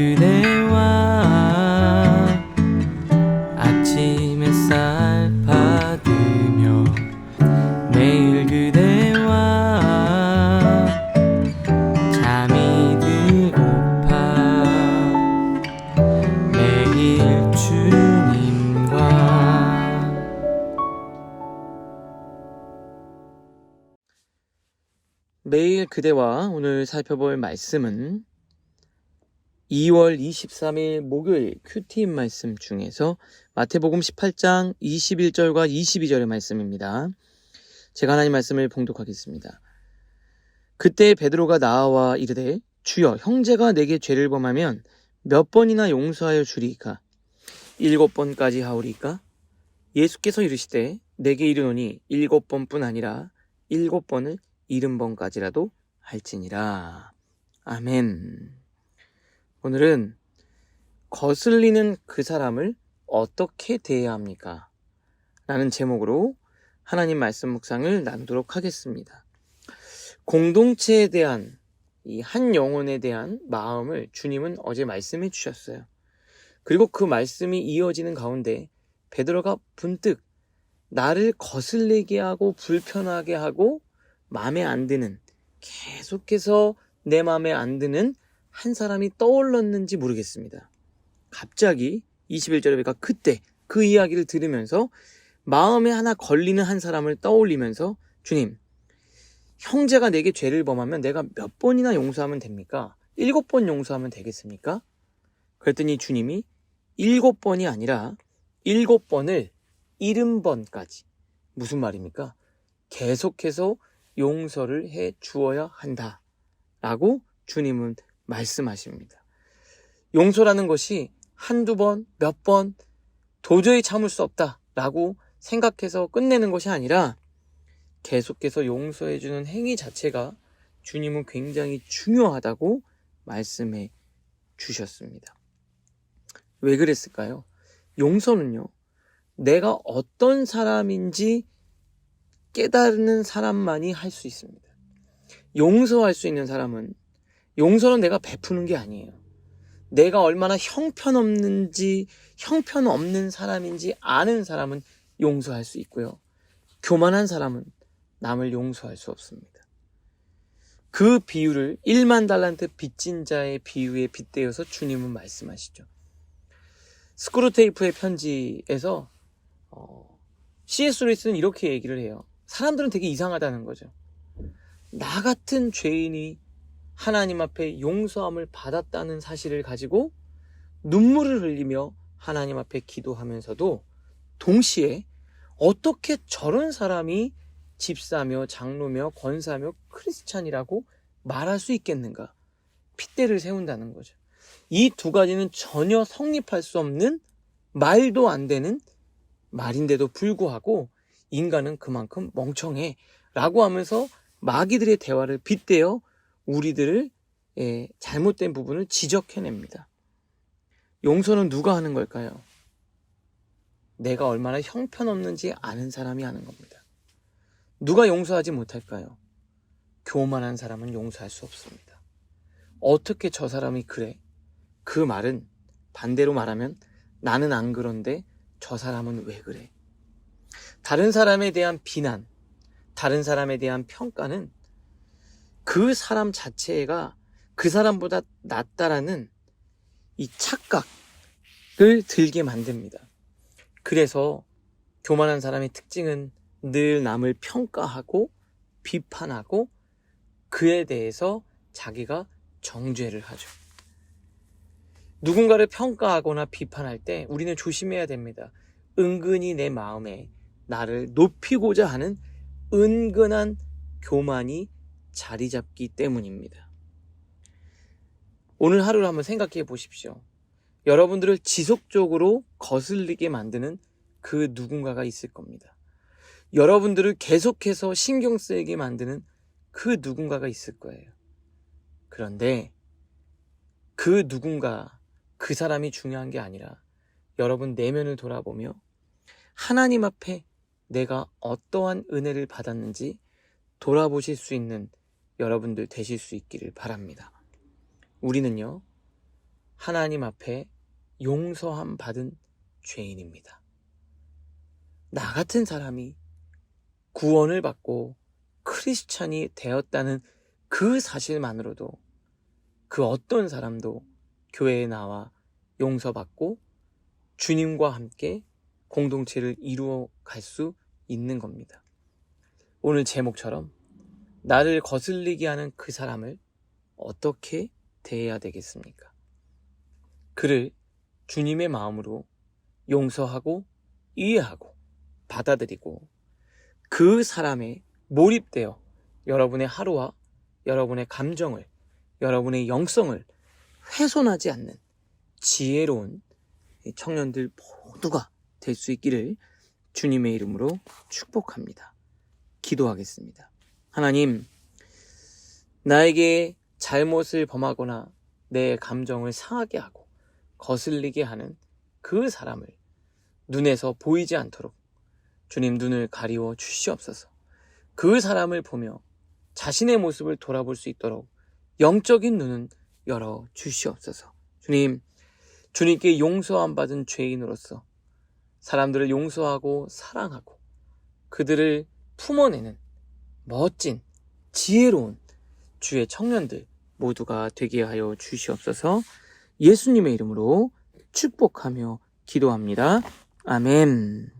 그대와 아침 햇살 받으며 매일 그대와 잠이 들고파 매일 주님과 매일 그대와 오늘 살펴볼 말씀은 2월 23일 목요일 큐티인 말씀 중에서 마태복음 18장 21절과 22절의 말씀입니다. 제가 하나님 말씀을 봉독하겠습니다. 그때 베드로가 나와 이르되 주여 형제가 내게 죄를 범하면 몇 번이나 용서하여 주리이까 일곱 번까지 하오리까 예수께서 이르시되 내게 이르노니 일곱 번뿐 아니라 일곱 번을 일흔 번까지라도 할지니라. 아멘. 오늘은 거슬리는 그 사람을 어떻게 대해야 합니까? 라는 제목으로 하나님 말씀 묵상을 나누도록 하겠습니다. 공동체에 대한 이 한 영혼에 대한 마음을 주님은 어제 말씀해 주셨어요. 그리고 그 말씀이 이어지는 가운데 베드로가 문득 나를 거슬리게 하고 불편하게 하고 마음에 안 드는 계속해서 내 마음에 안 드는 한 사람이 떠올랐는지 모르겠습니다. 갑자기 21절에 보니까 그때 그 이야기를 들으면서 마음에 하나 걸리는 한 사람을 떠올리면서 주님 형제가 내게 죄를 범하면 내가 몇 번이나 용서하면 됩니까? 일곱 번 용서하면 되겠습니까? 그랬더니 주님이 일곱 번이 아니라 일곱 번을 일흔 번까지 무슨 말입니까? 계속해서 용서를 해 주어야 한다. 라고 주님은 말씀하십니다. 용서라는 것이 한두 번, 몇 번 도저히 참을 수 없다. 라고 생각해서 끝내는 것이 아니라 계속해서 용서해주는 행위 자체가 주님은 굉장히 중요하다고 말씀해 주셨습니다. 왜 그랬을까요? 용서는요, 내가 어떤 사람인지 깨달는 사람만이 할 수 있습니다. 용서할 수 있는 사람은 용서는 내가 베푸는 게 아니에요. 내가 얼마나 형편없는지, 형편없는 사람인지 아는 사람은 용서할 수 있고요. 교만한 사람은 남을 용서할 수 없습니다. 그 비유를 1만 달란트 빚진 자의 비유에 빗대어서 주님은 말씀하시죠. 스크루테이프의 편지에서 어, C.S. 루이스는 이렇게 얘기를 해요. 사람들은 되게 이상하다는 거죠. 나 같은 죄인이 하나님 앞에 용서함을 받았다는 사실을 가지고 눈물을 흘리며 하나님 앞에 기도하면서도 동시에 어떻게 저런 사람이 집사며 장로며 권사며 크리스찬이라고 말할 수 있겠는가? 핏대를 세운다는 거죠. 이 두 가지는 전혀 성립할 수 없는 말도 안 되는 말인데도 불구하고 인간은 그만큼 멍청해 라고 하면서 마귀들의 대화를 빗대어 우리들을 예, 잘못된 부분을 지적해냅니다. 용서는 누가 하는 걸까요? 내가 얼마나 형편없는지 아는 사람이 하는 겁니다. 누가 용서하지 못할까요? 교만한 사람은 용서할 수 없습니다. 어떻게 저 사람이 그래? 그 말은 반대로 말하면 나는 안 그런데 저 사람은 왜 그래? 다른 사람에 대한 비난, 다른 사람에 대한 평가는 그 사람 자체가 그 사람보다 낫다라는 이 착각을 들게 만듭니다. 그래서 교만한 사람의 특징은 늘 남을 평가하고 비판하고 그에 대해서 자기가 정죄를 하죠. 누군가를 평가하거나 비판할 때 우리는 조심해야 됩니다. 은근히 내 마음에 나를 높이고자 하는 은근한 교만이 자리 잡기 때문입니다. 오늘 하루를 한번 생각해 보십시오. 여러분들을 지속적으로 거슬리게 만드는 그 누군가가 있을 겁니다. 여러분들을 계속해서 신경 쓰이게 만드는 그 누군가가 있을 거예요. 그런데 그 누군가, 그 사람이 중요한 게 아니라 여러분 내면을 돌아보며 하나님 앞에 내가 어떠한 은혜를 받았는지 돌아보실 수 있는 여러분들 되실 수 있기를 바랍니다. 우리는요, 하나님 앞에 용서함 받은 죄인입니다. 나 같은 사람이 구원을 받고 크리스찬이 되었다는 그 사실만으로도 그 어떤 사람도 교회에 나와 용서받고 주님과 함께 공동체를 이루어 갈 수 있는 겁니다. 오늘 제목처럼 나를 거슬리게 하는 그 사람을 어떻게 대해야 되겠습니까? 그를 주님의 마음으로 용서하고 이해하고 받아들이고 그 사람에 몰입되어 여러분의 하루와 여러분의 감정을 여러분의 영성을 훼손하지 않는 지혜로운 이 청년들 모두가 될 수 있기를 주님의 이름으로 축복합니다. 기도하겠습니다. 하나님, 나에게 잘못을 범하거나 내 감정을 상하게 하고 거슬리게 하는 그 사람을 눈에서 보이지 않도록 주님 눈을 가리워 주시옵소서. 그 사람을 보며 자신의 모습을 돌아볼 수 있도록 영적인 눈은 열어 주시옵소서. 주님, 주님께 용서함 받은 죄인으로서 사람들을 용서하고 사랑하고 그들을 품어내는 멋진 지혜로운 주의 청년들 모두가 되게 하여 주시옵소서 예수님의 이름으로 축복하며 기도합니다. 아멘.